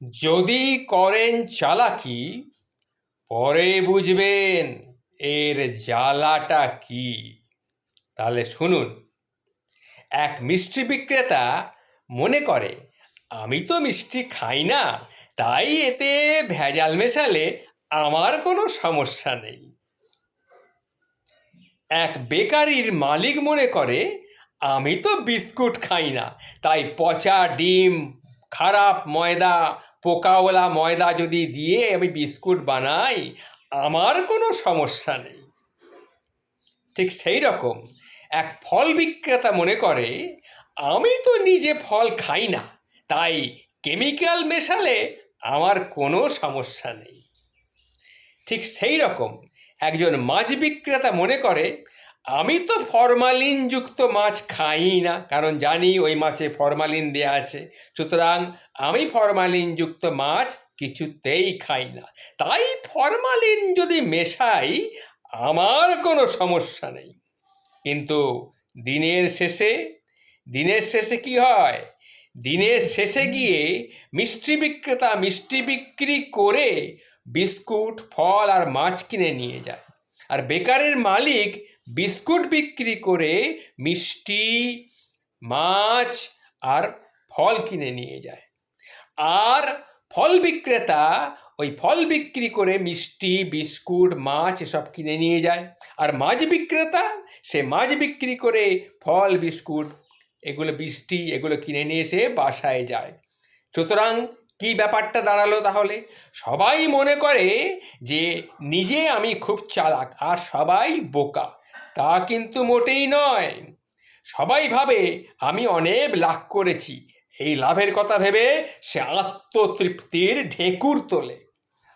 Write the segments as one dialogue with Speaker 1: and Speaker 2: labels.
Speaker 1: যদি করেন চালাকি, পরে বুঝবেন এর জ্বালাটা কি। তাহলে শুনুন, এক মিষ্টি বিক্রেতা মনে করে, আমি তো মিষ্টি খাই না, তাই এতে ভেজাল মেশালে আমার কোনো সমস্যা নেই। এক বেকারির মালিক মনে করে, আমি তো বিস্কুট খাই না, তাই পচা ডিম খারাপ ময়দা, পোকাওয়ালা ময়দা যদি দিয়ে আমি বিস্কুট বানাই, আমার কোনো সমস্যা নেই। ঠিক সেই রকম এক ফল বিক্রেতা মনে করে, আমি তো নিজে ফল খাই না, তাই কেমিক্যাল মেশালে আমার কোনো সমস্যা নেই। ঠিক সেই রকম একজন মাছ বিক্রেতা মনে করে আমি তো ফরমালিনযুক্ত মাছ খাই না, কারণ জানি ওই মাছে ফরমালিন দেওয়া আছে। সুতরাং আমি ফরমালিনযুক্ত মাছ কিছুতেই খাই না। তাই ফরমালিন যদি মেশাই, আমার কোনো সমস্যা নেই। কিন্তু দিনের শেষে দিনের শেষে কি হয়? দিনের শেষে গিয়ে মিষ্টি বিক্রেতা মিষ্টি বিক্রি করে বিস্কুট, ফল আর মাছ কিনে নিয়ে যায়। আর বেকারের মালিক বিস্কুট বিক্রি করে মিষ্টি, মাছ আর ফল কিনে নিয়ে যায়। আর ফল বিক্রেতা ওই ফল বিক্রি করে মিষ্টি, বিস্কুট, মাছ এসব কিনে নিয়ে যায়। আর মাছ বিক্রেতা, সে মাছ বিক্রি করে ফল, বিস্কুট, এগুলো মিষ্টি, এগুলো কিনে নিয়ে এসে বাসায় যায়। সুতরাং কি ব্যাপারটা দাঁড়াল তাহলে? সবাই মনে করে যে নিজে আমি খুব চালাক আর সবাই বোকা। তা কিন্তু মোটেই নয়। সবাই ভাবে আমি অনেক লাভ করেছি। এই লাভের কথা ভেবে সে আত্মতৃপ্তির ঢেকুর তোলে।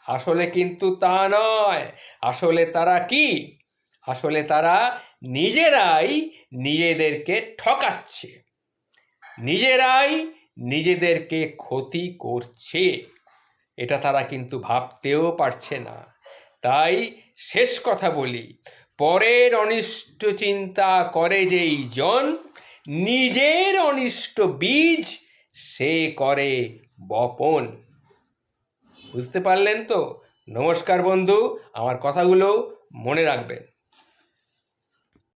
Speaker 1: আসলে কিন্তু তা নয়। আসলে তারা কি? আসলে তারা নিজেরাই নিজেদেরকে ঠকাচ্ছে। নিজেরাই নিজেদেরকে ক্ষতি করছে। এটা তারা কিন্তু ভাবতেও পারছে না। তাই শেষ কথা বলি। পরের অনিষ্ট চিন্তা করে যেই জন, নিজের অনিষ্ট বীজ সে করে বপন। বুঝতে পারলেন তো? নমস্কার বন্ধু, আমার কথাগুলো মনে রাখবেন।